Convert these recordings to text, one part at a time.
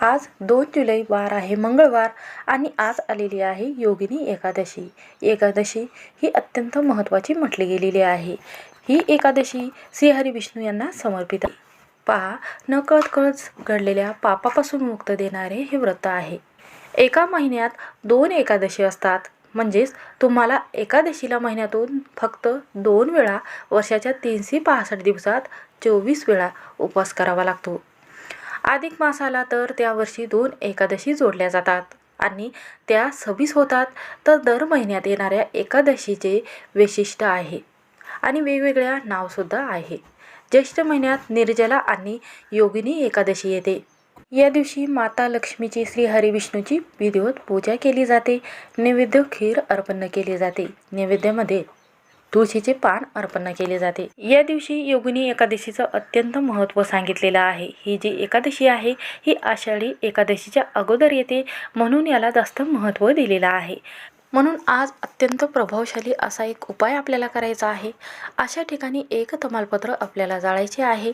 आज दोन जुलै वार आहे मंगळवार आणि आज आलेली आहे योगिनी एकादशी. एकादशी ही अत्यंत महत्त्वाची म्हटली गेलेली आहे. ही एकादशी श्रीहरी विष्णू यांना समर्पित आहे. पहा नकळत कळत घडलेल्या पापापासून मुक्त देणारे हे व्रत आहे. एका महिन्यात दोन एकादशी असतात. म्हणजेच तुम्हाला एकादशीला महिन्यातून फक्त दोन वेळा वर्षाच्या तीनशे पासष्ट दिवसात चोवीस वेळा उपवास करावा लागतो. अधिक मासाला तर त्या वर्षी दोन एकादशी जोडल्या जातात. आणि त्या सव्वीस होतात तर दर महिन्यात येणाऱ्या एकादशीचे वैशिष्ट्य आहे. आणि वेगवेगळ्या नावसुद्धा आहे. ज्येष्ठ महिन्यात निर्जला आणि योगिनी एकादशी येते. या दिवशी माता लक्ष्मीची श्री हरिविष्णूची विधिवत पूजा केली जाते. नैवेद्य खीर अर्पण केली जाते. नैवेद्यामध्ये तुळशीचे पान अर्पण केले जाते. या दिवशी योगिनी एकादशीचं अत्यंत महत्त्व सांगितलेलं आहे. ही जी एकादशी आहे ही आषाढी एकादशीच्या अगोदर येते म्हणून याला जास्त महत्त्व दिलेलं आहे. म्हणून आज अत्यंत प्रभावशाली असा एक उपाय आपल्याला करायचा आहे. अशा ठिकाणी एक तमालपत्र आपल्याला जाळायचे आहे.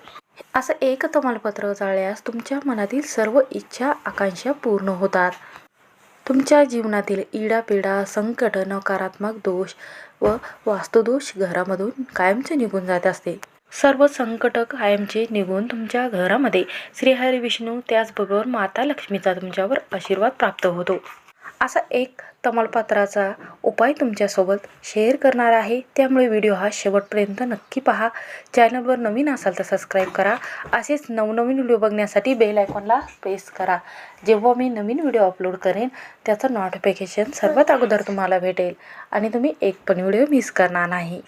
असं एक तमालपत्र जाळल्यास तुमच्या मनातील सर्व इच्छा आकांक्षा पूर्ण होतात. तुमच्या जीवनातील इडापिडा संकट नकारात्मक दोष व वास्तुदोष घरामधून कायमचे निघून जात असते. सर्व संकट कायमचे निघून तुमच्या घरामध्ये श्रीहरी विष्णू त्याचबरोबर माता लक्ष्मीचा तुमच्यावर आशीर्वाद प्राप्त होतो. असा एक तमालपत्राचा उपाय तुमच्यासोबत शेअर करणार आहे. त्यामुळे व्हिडिओ हा शेवटपर्यंत नक्की पहा. चॅनलवर नवीन असाल तर सबस्क्राईब करा. असेच नवनवीन व्हिडिओ बघण्यासाठी बेल आयकॉनला प्रेस करा. जेव्हा मी नवीन व्हिडिओ अपलोड करेन त्याचं नोटिफिकेशन सर्वात अगोदर तुम्हाला भेटेल. आणि तुम्ही एक पण व्हिडिओ मिस करणार नाही.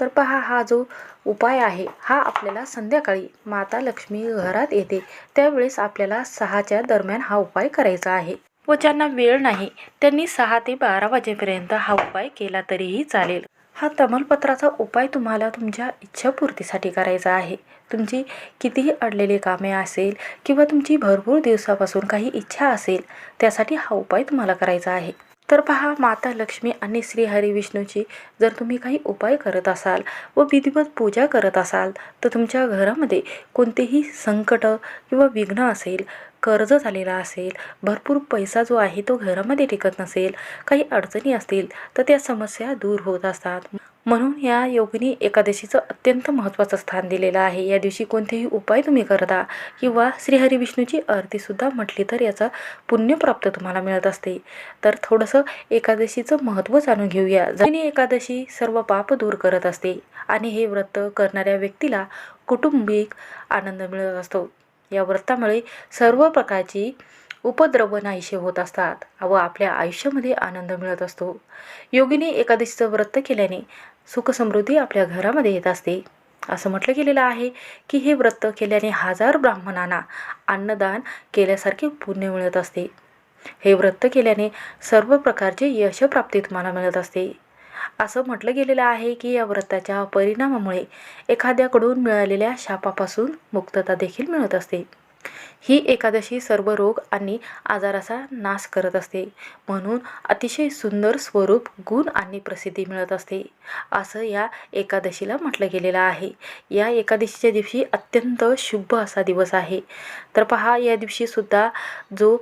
तर पहा हा जो उपाय आहे हा आपल्याला संध्याकाळी माता लक्ष्मी घरात येते. त्यावेळेस आपल्याला सहाच्या दरम्यान हा उपाय करायचा आहे. व ज्यांना वेळ नाही त्यांनी सहा ते बारा वाजेपर्यंत हा उपाय केला तरीही चालेल. हा तमालपत्राचा उपाय तुम्हाला तुमच्या इच्छापूर्तीसाठी करायचा आहे. तुमची कितीही अडलेली कामे असेल किंवा तुमची भरपूर दिवसापासून काही इच्छा असेल त्यासाठी हा उपाय तुम्हाला करायचा आहे. तर पहा माता लक्ष्मी आणि श्री हरी विष्णूची जर तुम्ही काही उपाय करत असाल व विधिवत पूजा करत असाल तर तुमच्या घरामध्ये कोणतेही संकट किंवा विघ्न असेल कर्ज झालेला असेल भरपूर पैसा जो आहे तो घरामध्ये टिकत नसेल काही अडचणी असतील तर त्या समस्या दूर होत असतात. म्हणून या योगिनी एकादशीचं अत्यंत महत्त्वाचं स्थान दिलेलं आहे. या दिवशी कोणतेही उपाय तुम्ही करता किंवा श्रीहरी विष्णूची आरतीसुद्धा म्हटली तर याचा पुण्यप्राप्त तुम्हाला मिळत असते. तर थोडंसं एकादशीचं महत्त्व जाणून घेऊया. योगिनी एकादशी सर्व पाप दूर करत असते आणि हे व्रत करणाऱ्या व्यक्तीला कौटुंबिक आनंद मिळत असतो. या व्रतामुळे सर्व प्रकारची उपद्रव नाहीसे होत असतात व आपल्या आयुष्यामध्ये आनंद मिळत असतो. योगिनी एकादशीचं व्रत केल्याने सुखसमृद्धी आपल्या घरामध्ये येत असते. असं म्हटलं गेलेलं आहे की हे व्रत केल्याने हजार ब्राह्मणांना अन्नदान केल्यासारखे पुण्य मिळत असते. हे व्रत केल्याने सर्व प्रकारचे यशप्राप्ती तुम्हाला मिळत असते. असं म्हटलं गेलेलं आहे की या व्रताच्या परिणामामुळे एखाद्याकडून मिळालेल्या शापापासून मुक्तता देखील मिळत असते. ही एकादशी सर्व रोग आणि आजाराचा नाश करत असते. म्हणून अतिशय सुंदर स्वरूप गुण आणि प्रसिद्धी मिळत असते. असं या एकादशीला म्हटलं गेलेलं आहे. या एकादशीच्या दिवशी अत्यंत शुभ असा दिवस आहे. तर पहा या दिवशीसुद्धा जो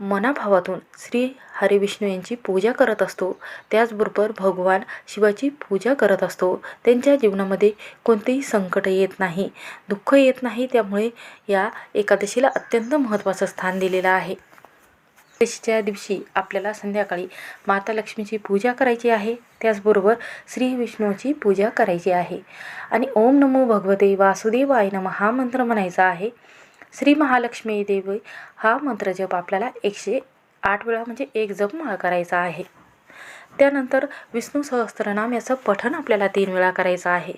मनाभावातून श्री हरिविष्णू यांची पूजा करत असतो. त्याचबरोबर भगवान शिवाची पूजा करत असतो. त्यांच्या जीवनामध्ये कोणतेही संकट येत नाही. दुःख येत नाही. त्यामुळे या एकादशीला अत्यंत महत्त्वाचं स्थान दिलेलं आहे. एकादशीच्या दिवशी आपल्याला संध्याकाळी माता लक्ष्मीची पूजा करायची आहे. त्याचबरोबर श्री विष्णूची पूजा करायची आहे. आणि ओम नमो भगवते वासुदेवाय नम हा मंत्र म्हणायचा आहे. श्री महालक्ष्मी देवी हा मंत्र जप आपल्याला एकशे आठ वेळा म्हणजे एक जप माळ करायचा आहे. त्यानंतर विष्णू सहस्त्रनाम याचं पठण आपल्याला तीन वेळा करायचं आहे.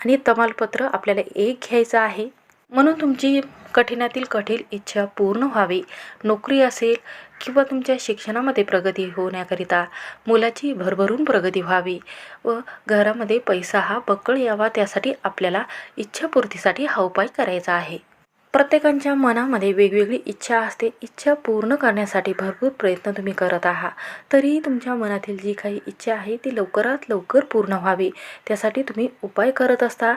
आणि तमालपत्र आपल्याला एक घ्यायचं आहे. म्हणून तुमची कठीणातील कठीण इच्छा पूर्ण व्हावी. नोकरी असेल किंवा तुमच्या शिक्षणामध्ये प्रगती होण्याकरिता मुलाची भरभरून प्रगती व्हावी व घरामध्ये पैसा हा बक्कळ यावा त्यासाठी आपल्याला इच्छापूर्तीसाठी हा उपाय करायचा आहे. प्रत्येकांच्या मनामध्ये वेगवेगळी इच्छा असते. इच्छा पूर्ण करण्यासाठी भरपूर प्रयत्न तुम्ही करत आहात. तरीही तुमच्या मनातील जी काही इच्छा आहे ती लवकरात लवकर पूर्ण व्हावी. त्यासाठी तुम्ही उपाय करत असता.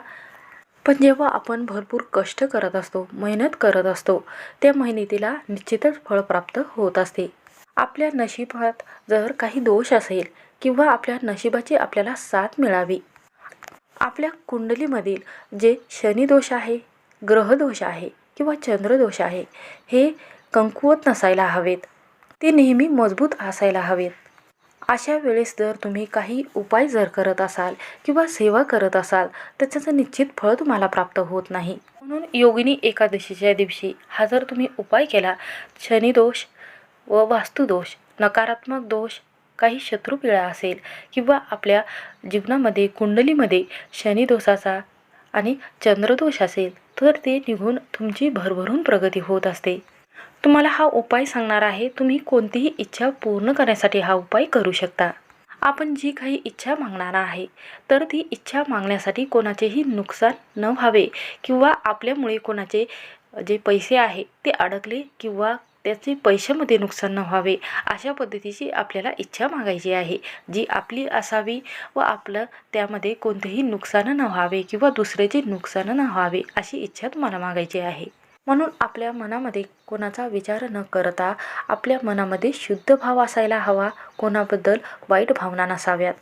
पण जेव्हा आपण भरपूर कष्ट करत असतो मेहनत करत असतो त्या मेहनतीला निश्चितच फळ प्राप्त होत असते. आपल्या नशिबात जर काही दोष असेल किंवा आपल्या नशिबाची आपल्याला साथ मिळावी. आपल्या कुंडलीमधील जे शनिदोष आहे ग्रहदोष आहे किंवा चंद्रदोष आहे. हे कमकुवत नसायला हवेत. ते नेहमी मजबूत असायला हवेत. अशा वेळेस जर तुम्ही काही उपाय जर करत असाल किंवा सेवा करत असाल तर त्याचं निश्चित फळ तुम्हाला प्राप्त होत नाही. म्हणून योगिनी एकादशीच्या दिवशी हा जर तुम्ही उपाय केला शनिदोष व वास्तुदोष नकारात्मक दोष काही शत्रुपिळा असेल किंवा आपल्या जीवनामध्ये कुंडलीमध्ये शनिदोषाचा आणि चंद्रदोष असेल तर ते निघून तुमची भरभरून प्रगती होत असते. तुम्हाला हा उपाय सांगणार आहे तुम्ही कोणतीही इच्छा पूर्ण करण्यासाठी हा उपाय करू शकता. आपण जी काही इच्छा मागणार आहे तर ती इच्छा मागण्यासाठी कोणाचेही नुकसान न व्हावे किंवा आपल्यामुळे कोणाचे जे पैसे आहे ते अडकले किंवा त्याचे पैशामध्ये नुकसान न व्हावे अशा पद्धतीची आपल्याला इच्छा मागायची आहे. जी आपली असावी व आपलं त्यामध्ये कोणतेही नुकसान न व्हावे किंवा दुसऱ्याचे नुकसान न व्हावे अशी इच्छा तुम्हाला मागायची आहे. म्हणून आपल्या मनामध्ये कोणाचा विचार न करता आपल्या मनामध्ये शुद्ध भाव असायला हवा. कोणाबद्दल वाईट भावना नसाव्यात.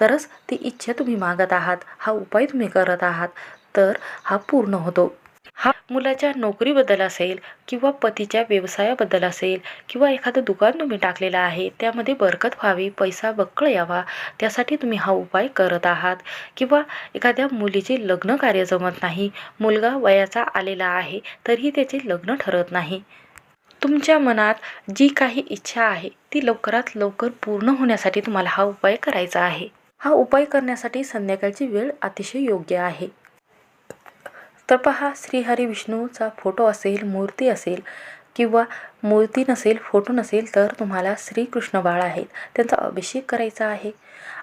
तरच ती इच्छा तुम्ही मागत आहात. हा उपाय तुम्ही करत आहात. तर हा पूर्ण होतो. हा मुलाच्या नोकरीबद्दल असेल किंवा पतीच्या व्यवसायाबद्दल असेल किंवा एखादं दुकान तुम्ही टाकलेलं आहे त्यामध्ये बरकत व्हावी पैसा बक्कळ यावा त्यासाठी तुम्ही हा उपाय करत आहात. किंवा एखाद्या मुलीचे लग्न कार्य जमत नाही मुलगा वयाचा आलेला आहे तरीही त्याचे लग्न ठरत नाही. तुमच्या मनात जी काही इच्छा आहे ती लवकरात लवकर पूर्ण होण्यासाठी तुम्हाला हा उपाय करायचा आहे. हा उपाय करण्यासाठी संध्याकाळची वेळ अतिशय योग्य आहे. तर पहा श्रीहरी विष्णूचा फोटो असेल मूर्ती असेल किंवा मूर्ती नसेल फोटो नसेल तर तुम्हाला श्रीकृष्ण बाळ आहेत. त्यांचा अभिषेक करायचा आहे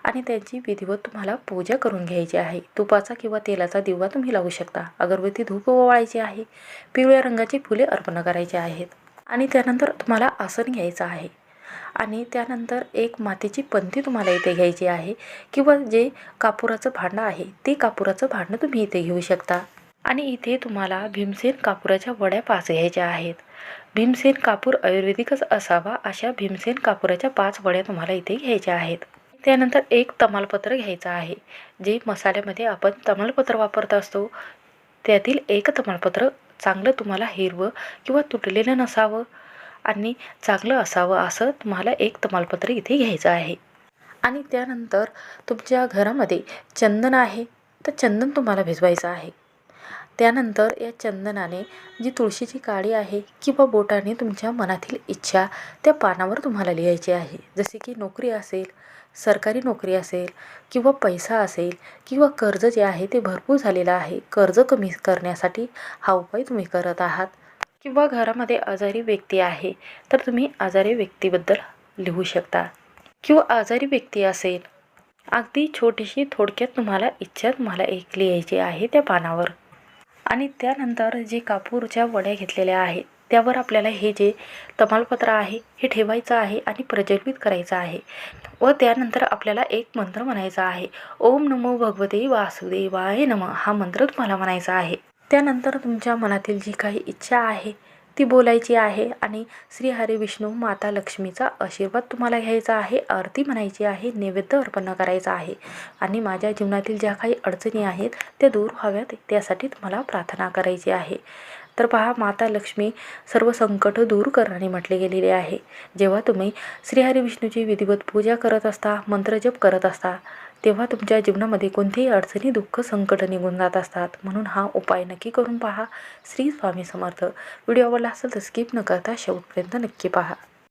आणि त्यांची विधिवत तुम्हाला पूजा करून घ्यायची आहे. तुपाचा किंवा तेलाचा दिवा तुम्ही लावू शकता. अगरबत्ती धूप ओवाळायची आहे. पिवळ्या रंगाची फुले अर्पण करायची आहेत. आणि त्यानंतर तुम्हाला आसन घ्यायचं आहे. आणि त्यानंतर एक मातीची पंथी तुम्हाला इथे घ्यायची आहे किंवा जे कापुराचं भांडं आहे ते कापुराचं भांडं तुम्ही इथे घेऊ शकता. आणि इथे तुम्हाला भीमसेन कापुराच्या वड्या पाच घ्यायच्या आहेत. भीमसेन कापूर आयुर्वेदिकच असावा अशा भीमसेन कापुराच्या पाच वड्या तुम्हाला इथे घ्यायच्या आहेत. त्यानंतर एक तमालपत्र घ्यायचं आहे. जे मसाल्यामध्ये आपण तमालपत्र वापरत असतो. त्यातील एक तमालपत्र चांगलं तुम्हाला हिरवं किंवा तुटलेलं नसावं आणि चांगलं असावं असं तुम्हाला एक तमालपत्र इथे घ्यायचं आहे. आणि त्यानंतर तुमच्या घरामध्ये चंदन आहे. तर चंदन तुम्हाला भिजवायचं आहे. त्यानंतर या चंदनाने जी तुळशीची काडी आहे किंवा बोटाने तुमच्या मनातील इच्छा त्या पानावर तुम्हाला लिहायची आहे. जसे की नोकरी असेल सरकारी नोकरी असेल किंवा पैसा असेल किंवा कर्ज जे आहे ते भरपूर झालेलं आहे कर्ज कमी करण्यासाठी हा उपाय तुम्ही करत आहात. किंवा घरामध्ये आजारी व्यक्ती आहे तर तुम्ही आजारी व्यक्तीबद्दल लिहू शकता. किंवा आजारी व्यक्ती असेल अगदी छोटीशी थोडक्यात तुम्हाला इच्छा तुम्हाला एक लिहायची आहे त्या पानावर. आणि त्यानंतर जे कापूरच्या वड्या घेतलेल्या आहेत त्यावर आपल्याला हे जे तमालपत्र आहे हे ठेवायचं आहे आणि प्रज्वलित करायचं आहे. व त्यानंतर आपल्याला एक मंत्र म्हणायचा आहे. ओम नमो भगवते वासुदेवाय नम हा मंत्र तुम्हाला म्हणायचा आहे. त्यानंतर तुमच्या मनातील जी काही इच्छा आहे ती बोलायची आहे आणि श्री हरी विष्णू माता लक्ष्मीचा आशीर्वाद तुम्हाला घ्यायचा आहे आरती म्हणायची आहे नैवेद्य अर्पण करायचा आहे आणि माझ्या जीवनातील ज्या काही अडचणी आहेत त्या दूर व्हाव्यात त्यासाठी तुम्हाला प्रार्थना करायची आहे. तर पहा माता लक्ष्मी सर्व संकट दूर करणारी म्हटले गेलेले आहे. जेव्हा तुम्ही श्रीहरी विष्णूची विधिवत पूजा करत असता मंत्रजप करत असता तेव्हा तुमच्या जीवनामध्ये कोणतीही अडचणी दुःख संकट निघून जात असतात. म्हणून हा उपाय नक्की करून पहा. श्री स्वामी समर्थ. व्हिडिओ आवडला असेल तर स्किप न करता शेवटपर्यंत नक्की पहा.